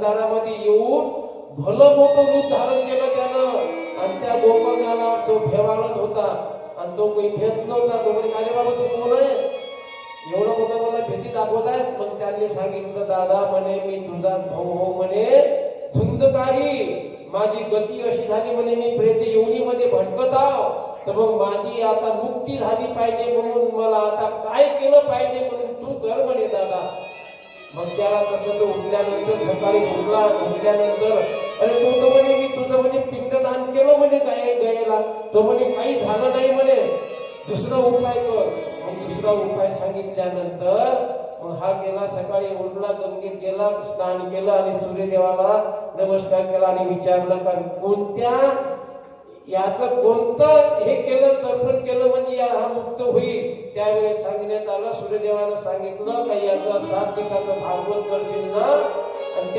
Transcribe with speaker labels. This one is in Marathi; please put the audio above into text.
Speaker 1: अंधारामध्ये येऊन भलं मोठं रूप धारण केलं त्यानं. आणि त्या गोपकाला तो भेवाळत होता. आणि तो काही भेद नव्हता. तो म्हणजे माझ्या बाबा तू कोण आहे? एवढं मोठं मला भीती दाखवत आहेत. मग त्यांनी सांगितलं दादा म्हणे मी तुझा भाऊ हो म्हणे धुंदकारी माझी गती अशी झाली म्हणे मी प्रेत योनीमध्ये भटकत आहो. तर मग माझी आता मुक्ती झाली पाहिजे म्हणून मला आता त्याला तसं तो उठल्यानंतर सकाळी उठला उठल्यानंतर अरे तू तर म्हणे मी तुझं म्हणजे पिंडदान केलं म्हणे गाय गायला. तो म्हणे काही झालं नाही म्हणे. दुसरा उपाय कर. मग दुसरा उपाय सांगितल्यानंतर मग हा गेला सकाळी उठला गंगेत गेला स्नान केलं आणि सूर्यदेवाला नमस्कार केला आणि विचारलं का कोणत्या याच कोणतं हे केलं याला हा मुक्त होईल. त्यावेळेस सांगण्यात आलं सूर्यदेवानं सांगितलं का याचं सात दिवसाचं भागवत करशील ना? आणि त्या